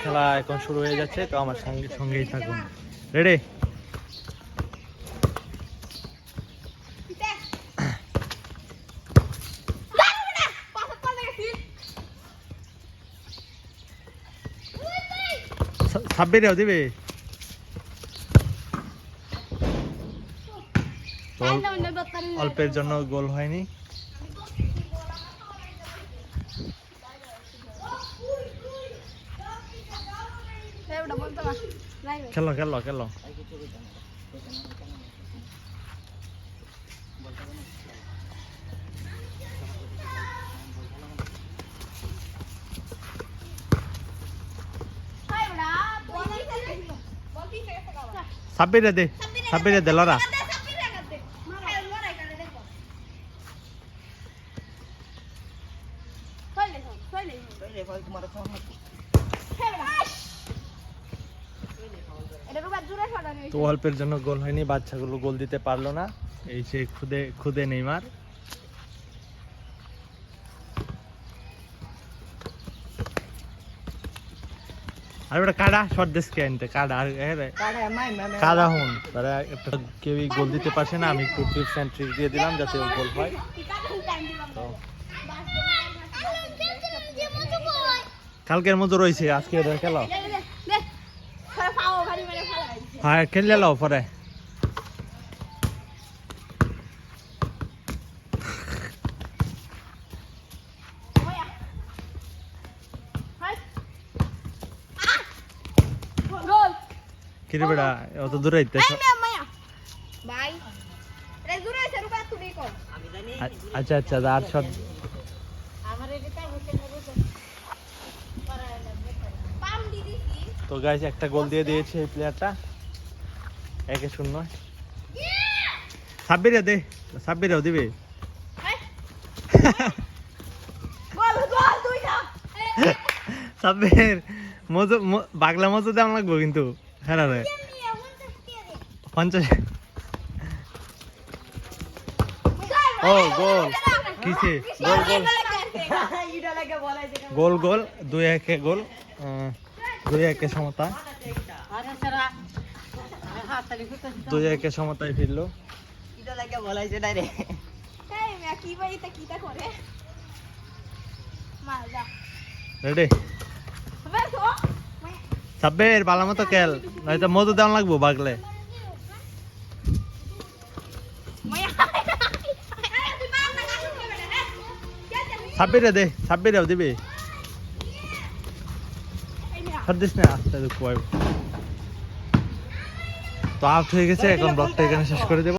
খেলা এখন শুরু হয়ে যাচ্ছে তো আমার সঙ্গে সঙ্গেই থাকুন। রেডি ছাব্বিরেও দিবে অল্পের জন্য গোল হয়নি। খেলো খেলো খেলো। ছাব্বিরে দে ছাব্বিরে দে লড়া। তো অল্পের জন্য গোল হয়নি বাচ্চাগুলো গোল দিতে পারল না। এই সে খুদে খুদে নেইমার। আর ওটা কাডা শর্ট দেশকে আনতে কাডা আর কাডা হুন। তারা একটা কেউই গোল দিতে পারছে না আমি একটু টিপস অ্যান্ড ট্রিক দিয়ে দিলাম যাতে ও গোল হয়। তো কালকের মতো রয়েছে আজকে খেলো। হ্যাঁ খেললে লাও পরে। কিরে বেড়া অত দূরে আইতে ভাই রে দূরে আছে রুবা তুমি কোন আচ্ছা আচ্ছা আর শট কি? তো গাইজ একটা গোল দিয়ে দিয়েছে এই প্লেয়ারটা একে শূন্য। সাব্বিরে দে সাব্বিরেও দিবে। সাব্বির মজু বাগলা মজু দাম লাগবো কিন্তু। হ্যাঁ রে পঞ্চাশ ও গোল। কিসে? গোল গোল। গোল গোল দুই একে গোল। দুই একে সমতা। দুই একে সমতায় ফিরলো। এই মে কি বাড়িতে কিটা করে? মার যা রেডি হবে তো সাব্বির মতো খেল। নয়তো মজু দাম লাগবো বাগলে। এই না না হ্যাঁ কে সাব্বিরে দে সাব্বিরেও দিবে। এই না না আস্তে কুয়াই তো আউট হয়ে গেছে এখন ব্লগটা এখানে শেষ করে দেবো।